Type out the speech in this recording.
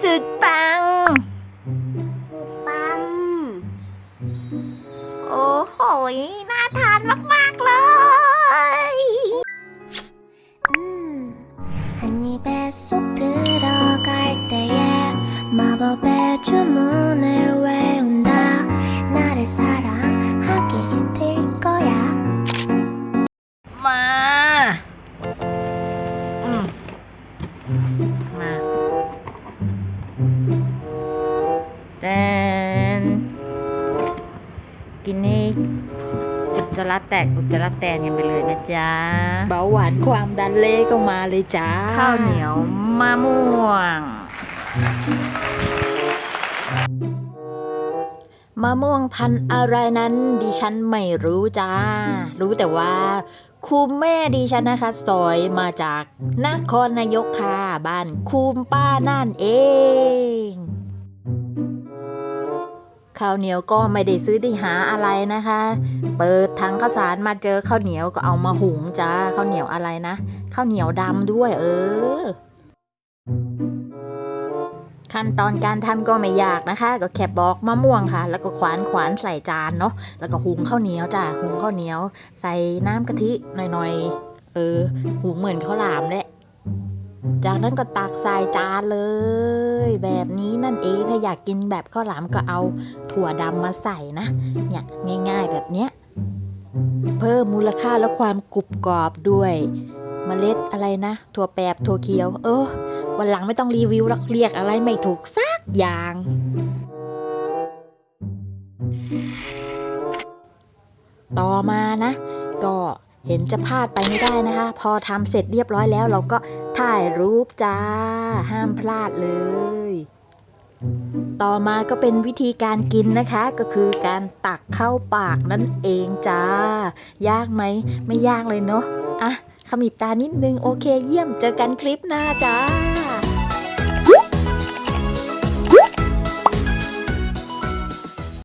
สุดปัง ปัง โอ้โหยน่าทานมาก ๆ เลย 음, 한 입에 쏙 들어갈 때에 마법의 주문을 외운다. กินนี่อุจจาระแตกอุจจาระแตนกันไปเลยนะจ๊ะ เบาหวานความดันเลก็มาเลยจ้า ข้าวเหนียวมะม่วง มะม่วงพันธุ์อะไรนั้นดิฉันไม่รู้จ้า รู้แต่ว่าคุมแม่ดิฉันนะคะสอยมาจากนครนายกค่ะบ้านคุมป้านั่นเอง ข้าวเหนียวก็ไม่ได้ซื้อที่หาอะไรนะคะ เปิดถังข้าวสารมาเจอข้าวเหนียวก็เอามาหุงจ้าข้าวเหนียวอะไรนะข้าวเหนียวดำด้วย เออ ขั้นตอนการทำก็ไม่ยากนะคะ ก็แค่ปอกมะม่วงค่ะ แล้วก็ขวานขวานใส่จานเนาะแล้วก็หุงข้าวเหนียวจ้ะหุงข้าวเหนียว ใส่น้ำกะทิหน่อยๆเออหุงเหมือนข้าวหลามแหละจากนั้นก็ตักใส่จานเลย แบบนี้นั่นเองถ้าอยากกินแบบข้าวหลามก็เอาถั่วดำมาใส่นะ เนี่ยง่ายๆแบบเนี้ยเพิ่มมูลค่าและความกรุบกรอบด้วยเมล็ดอะไรนะ ถั่วแปบถั่วเขียว เออ วันหลังไม่ต้องรีวิวหรอกเรียกอะไรไม่ถูกสักอย่าง ต่อมานะ ก็ เห็นจะพลาดไปไม่ได้นะคะ พอทำเสร็จเรียบร้อยแล้วเราก็ถ่ายรูปจ้า ห้ามพลาดเลย ต่อมาก็เป็นวิธีการกินนะคะ ก็คือการตักเข้าปากนั่นเองจ้า ยากไหม ไม่ยากเลยเนาะอะขมิบตานิดนึง โอเคเยี่ยมเจอกันคลิปหน้าจ้า